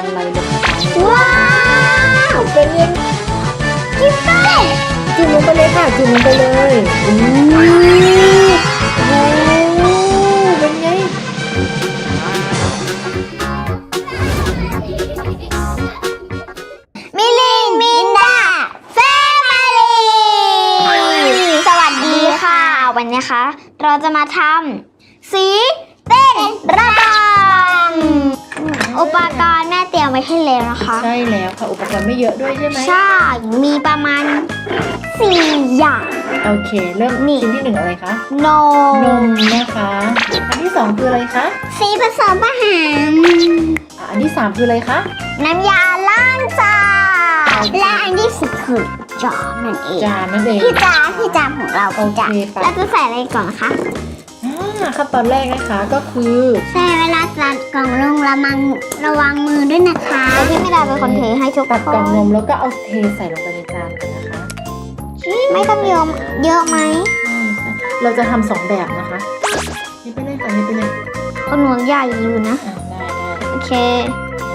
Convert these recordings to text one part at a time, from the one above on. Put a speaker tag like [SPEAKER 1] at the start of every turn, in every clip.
[SPEAKER 1] ันไลท์ลง
[SPEAKER 2] ว้าว
[SPEAKER 1] เป็นยัง
[SPEAKER 2] กินได้
[SPEAKER 1] จุ่มลงไปเลยค่ะจุ่มลงไปเลยอู้โอ้เป็นไง
[SPEAKER 2] มิลินมินดาแฟมิลี่สวัสดีค่ะ วันนี้นะคะ เราจะมาทำสีเต้นระบำ อุปกรณ์แม่เตรียมไว้ให้แล้วนะคะ
[SPEAKER 1] ใช่แล้วค่ะอุปกรณ์ไม่เยอะด้วยใช่ไหม
[SPEAKER 2] ใช่ มีประมาณสี่อย่าง
[SPEAKER 1] โอเค เริ่ม
[SPEAKER 2] นี่
[SPEAKER 1] ชิ้นที่หนึ่งอะไรคะ
[SPEAKER 2] น
[SPEAKER 1] น
[SPEAKER 2] ม
[SPEAKER 1] มนะคะอันที่สองคืออะไรคะ
[SPEAKER 2] สีผสมอาหาร
[SPEAKER 1] อะอันที่สามคืออะไรคะ
[SPEAKER 2] น้ำยาล้างจานและอันที่สี่คือจานนั่นเอง
[SPEAKER 1] จานนั่นเอง
[SPEAKER 2] พี่จานพี่จานของเรา
[SPEAKER 1] โอ
[SPEAKER 2] พี่
[SPEAKER 1] เค
[SPEAKER 2] จาน
[SPEAKER 1] ไป
[SPEAKER 2] เราจะใส่อะไรก่อนนะคะ
[SPEAKER 1] อ่า ขั้นตอนแรกนะคะก็คือ
[SPEAKER 2] ใช่เวลาจัดกล่องลงระมังระวังมือด้วยนะคะพี่ไม่ได้เป็นคนเทให้ทุก
[SPEAKER 1] ตัด
[SPEAKER 2] ค
[SPEAKER 1] กล่องน
[SPEAKER 2] น
[SPEAKER 1] มแล้วก็เอาเทใส่ลงไปในจานกันนะคะ
[SPEAKER 2] ไม่ต้องเยอะเยอะไหม
[SPEAKER 1] อืมเราจะทำสองแบบนะคะ นี่ไปเลยค่ะนี่ไปเลย
[SPEAKER 2] ขนมใหญ่อยู่นะ
[SPEAKER 1] อ่าได้ได้
[SPEAKER 2] โอเค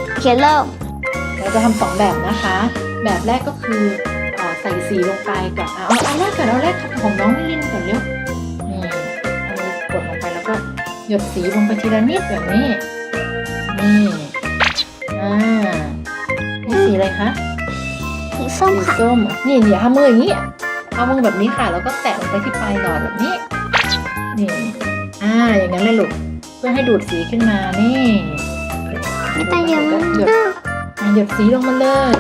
[SPEAKER 2] โอเคเริ่ม
[SPEAKER 1] เราจะทำสองแบบนะคะ แบบแรกก็คือเอ่อใส่สีลงไปก่อนเอาเอาเอาแรกก่อนเอาแรกของน้องนิลินก่อนเร็ว หยดสีลงไปทีละนิดแบบนี้ นี่อ่านี่สีอะไรคะ
[SPEAKER 2] สีส้ม
[SPEAKER 1] สี
[SPEAKER 2] ค่ะ
[SPEAKER 1] ส้มนี่อย่าทำมืออย่างนี้เอามือแบบนี้ค่ะแล้วก็แตะลงไปที่ปลายหลอดแบบนี้ นี่ อ่า อย่างนั้นเลยลูกเพื่อให้ดูดสีขึ้นมานี่
[SPEAKER 2] ไม่ต้องเยอะ
[SPEAKER 1] หย
[SPEAKER 2] มา
[SPEAKER 1] ด
[SPEAKER 2] ก
[SPEAKER 1] อะหยดสีลงมาเลย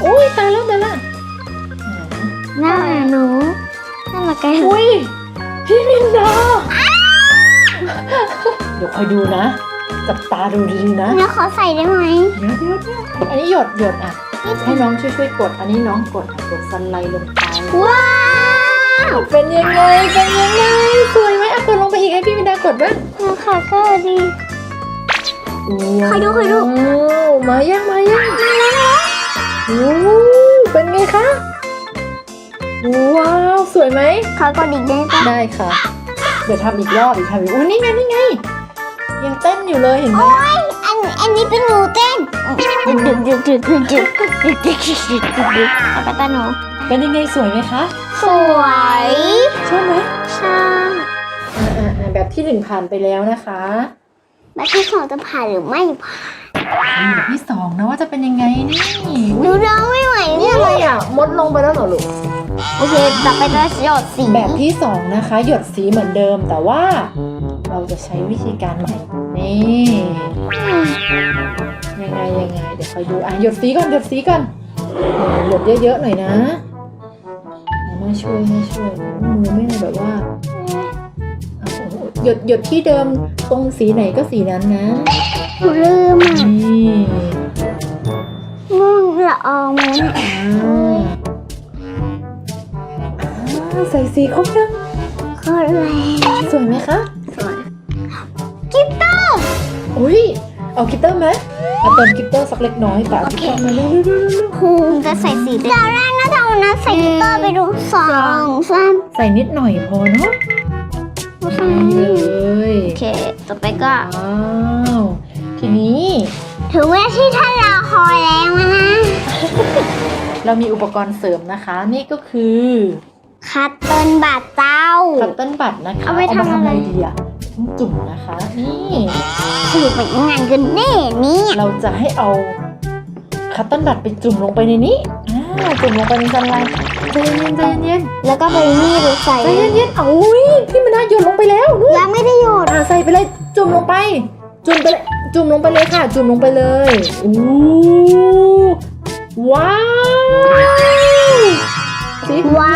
[SPEAKER 1] โอ้ยตายแล้วตายแล้วอ่า
[SPEAKER 2] หน้าหนูหน้ามาใกล้
[SPEAKER 1] อุ้ย พี่มินดาเดี๋ยวคอยดูนะ จับตาดูดีๆนะ
[SPEAKER 2] แล้วขอใส่ได้ไหม
[SPEAKER 1] เดี๋ยวเดี๋ยวเดี๋ยวอันนี้หยดหยดอะ ให้น้องช่วยช่วยๆกด อันนี้น้องกดอะกดซันไลท์ลงไป
[SPEAKER 2] ว้าว
[SPEAKER 1] เป็นยังไง เป็นยังไง สวยไหมอะกดลงไปอีกให้พี่มินดากดบ้าง
[SPEAKER 2] แล้วค่ะก็ดีใครดูใครดู
[SPEAKER 1] โอ้มายังมายังมาแล้วโอ้เป็นไงคะ ว้าว สวยไหม
[SPEAKER 2] เขาก็ดีได้ปะ
[SPEAKER 1] ได้ค่ะ เดี๋ยวทำอีกรอบอีกทำอีกอุ้ยนี่ไงนี่ไง ยังเต้นอยู่เลยเห็นไหม
[SPEAKER 2] โอ้ยอันอันนี้เป็นหนูเต้นดึกดึกดึกดึกดึกดึกดึกดึกดึกดึกดึกเอาไปตาหนู
[SPEAKER 1] เป็นยังไงสวยไหมคะ
[SPEAKER 2] สวย
[SPEAKER 1] ชอบไหม
[SPEAKER 2] ใช่
[SPEAKER 1] อ่าอ่าอ่าแบบที่หนึ่งผ่านไปแล้วนะคะ
[SPEAKER 2] แล้วที่สองจะผ่านหรือไม่ผ่าน
[SPEAKER 1] อืมแบบที่สองนะว่าจะเป็นยังไงนี่
[SPEAKER 2] หนูร้องไม่ไหว
[SPEAKER 1] นี่
[SPEAKER 2] เนี่ย
[SPEAKER 1] อะไรอะ มดลงไปแล้วเหรอลูก
[SPEAKER 2] โอเค ต่อไปจะหยดสี
[SPEAKER 1] แบบที่สองนะคะ หยดสีเหมือนเดิมแต่ว่าเราจะใช้วิธีการใหม่ นี่ ยังไงยังไง เดี๋ยวคอยดูอะหยดสีก่อนหยดสีก่อนหยดเยอะๆหน่อยนะแม่ช่วยแม่ช่วยมือแม่แบบว่าเอาหยดหยดที่เดิมตรงสีไหนก็สีนั้นนะ
[SPEAKER 2] หนูลืมอะ
[SPEAKER 1] นี่
[SPEAKER 2] ง่วงละอองมัน
[SPEAKER 1] อ่าอ่าใส่สีครบยัง
[SPEAKER 2] โคตรแรง
[SPEAKER 1] สวยไหมคะ
[SPEAKER 2] สวยกิ๊บเตอร์
[SPEAKER 1] อุ้ยเอากิตเตอร์ไหมเอาเติมกิตเตอร์สักเล็กน้อยแต่เอากิตเตอร์มาเร็วๆๆ
[SPEAKER 2] ภูมิจะใส่สีเดี๋ยวแรกนะทำนะใส่กิ๊บเตอร์ไปดูสองสาม
[SPEAKER 1] ๆใส่นิดหน่อยพอเนาะ
[SPEAKER 2] สาม
[SPEAKER 1] นี่เลย
[SPEAKER 2] โอเค ต่อไปก็
[SPEAKER 1] ว้าวทีนี้
[SPEAKER 2] ถึงเวลาที่ท่านรอคอยแล้วนะ
[SPEAKER 1] เรามีอุปกรณ์เสริมนะคะ นี่ก็คือ
[SPEAKER 2] คัตเติ้ลบาดเจ้า
[SPEAKER 1] คัตเติ้ลบัตนะคะ
[SPEAKER 2] เอาไปทำ
[SPEAKER 1] มาทำ
[SPEAKER 2] อะ
[SPEAKER 1] อะไรไรดีอะต้องจุ่มนะคะ นี่
[SPEAKER 2] ถือเป็นงานกันแน่นี่
[SPEAKER 1] เราจะให้เอาคัตเติ้ลบัตไปจุ่มลงไปในนี้อ่าจุ่มลงไปในซันไลท์ใจเย็นๆใจเย็น
[SPEAKER 2] แล้วก็ไปนี่ดูใส่
[SPEAKER 1] ๆใจเย็นๆเอาอุ้ยพี่มันน่าหยดลงไปแล้วนู่น
[SPEAKER 2] ยังไม่ได้หยด
[SPEAKER 1] อ่าใส่ไปเลยจุ่มลงไป จุ่มไปเลยจุ่มลงไปเลยค่ะ จุ่มลงไปเลยอู้ว้าว สิ
[SPEAKER 2] ว้า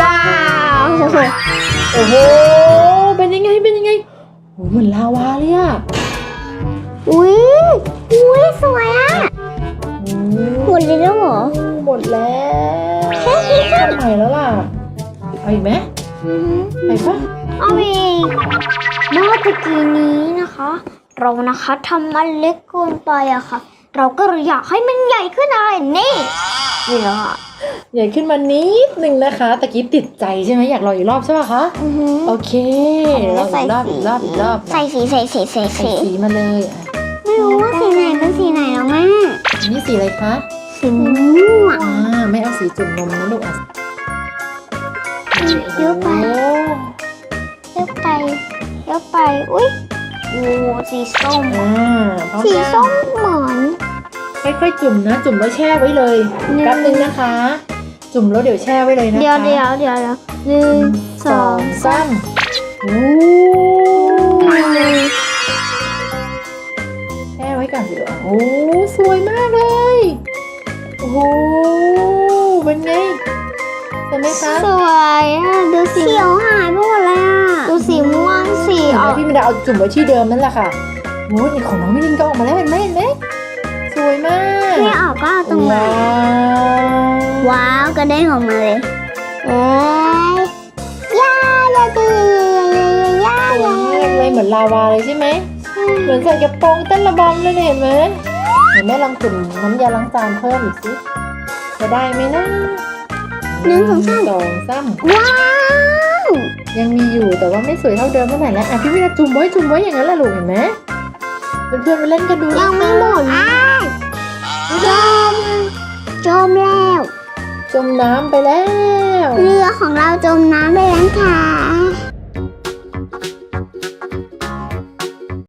[SPEAKER 2] วสวย
[SPEAKER 1] โอ้โหเป็นยังไงเป็นยังไงโอ้เหมือนลาวาเลยอะ
[SPEAKER 2] ๆอุ้ยอุ้ยสวยอะ
[SPEAKER 1] โอ้
[SPEAKER 2] หมดเลยแล้วเหรอ
[SPEAKER 1] หมดแล้วใหม่แล้วล่ะเอาอีกไหมไปปะ
[SPEAKER 2] เอาอีกเมื่อตะกี้นี้นะคะ เรานะคะทำมันเล็กเกินไปอะค่ะ เราก็เลยอยากให้มันใหญ่ขึ้นหน่อยนี่นี่แหละค่ะ
[SPEAKER 1] ใหญ่ขึ้นมานิดนึงนะคะตะกี้ติดใจใช่ไหมอยากรออีกรอบใช่ป่ะคะ
[SPEAKER 2] อือหือ
[SPEAKER 1] โอเครออีกรอบอีกรอบอีกรอบ
[SPEAKER 2] ใส่สีใส่สีใส่
[SPEAKER 1] ใส่
[SPEAKER 2] สี
[SPEAKER 1] สีมาเลยอะ
[SPEAKER 2] ไม่รู้ว่าสีไหนมัน
[SPEAKER 1] อันนี้สีอะไรคะ
[SPEAKER 2] สีม่วง
[SPEAKER 1] อ่าไม่เอาสีจุ่มนมนะลูกอะ
[SPEAKER 2] เยอะไป
[SPEAKER 1] โอ้
[SPEAKER 2] เยอะไปเยอะไป อุ้ยโอ้สีส้ม
[SPEAKER 1] อ่าพร้อม
[SPEAKER 2] สี
[SPEAKER 1] ยัง
[SPEAKER 2] ส้มเหมือน
[SPEAKER 1] ค่อย ๆ จุ่มนะ จุ่มแล้วแช่ไว้เลย
[SPEAKER 2] หนึ่ง
[SPEAKER 1] แป๊บนึงนะคะ จุ่มแล้วเดี๋ยวแช่ไว้เลยนะคะ
[SPEAKER 2] เดี๋ยวเดี๋ยวเดี๋ยวเดี๋ยวหนึ่งสอง
[SPEAKER 1] สามโอ้แช่ไว้ก่อนสิลูกโอ้สวยมากเลย โอ้โหเป็นไงเห็นไหมคะ
[SPEAKER 2] สวยอะดูสีเขียวหายไปหมดเลยอะดูสีม่วงสี
[SPEAKER 1] เห็น
[SPEAKER 2] อ
[SPEAKER 1] ไหม
[SPEAKER 2] อก
[SPEAKER 1] พี่มินดาเอาจุ่มไว้ที่เดิมนั่นแหละค่ะโอ้ยของน้องมิลินก็ออกมาแล้วเห็นไหมเห็นไหมส วยมาก
[SPEAKER 2] ไม่ออกก็เอาตรงไหน
[SPEAKER 1] ว้าว
[SPEAKER 2] ว้าวกระเด้งออกมาเลยเอ้ยย่าย่าดีย่า
[SPEAKER 1] สวย
[SPEAKER 2] ย่ามา
[SPEAKER 1] กเลยเหมือนลาวาเลยใช่ไหม เหมือนใส่กระโปรงเต้นระบำเลยเนี่ยเห็นไหมเห็นไหมลองจุ่มน้ำยาล้างจานเพิ่มอีกสิจะได้ไหมนะ
[SPEAKER 2] หนึ่งสองสาม
[SPEAKER 1] สองสาม
[SPEAKER 2] ว้าว
[SPEAKER 1] ยังมีอยู่แต่ว่าไม่สวยเท่าเดิมเท่าไหร่แล้วอะพี่วินาจุ่มไว้จุ่มไว้อย่างนั้นแหละลูกเห็นไหมเพื่อนๆมาเล่นกันดู
[SPEAKER 2] ยังไม่หมดจ
[SPEAKER 1] จมน้ำไปแล้ว
[SPEAKER 2] เรือของเราจมน้ำไปแล้วค่ะ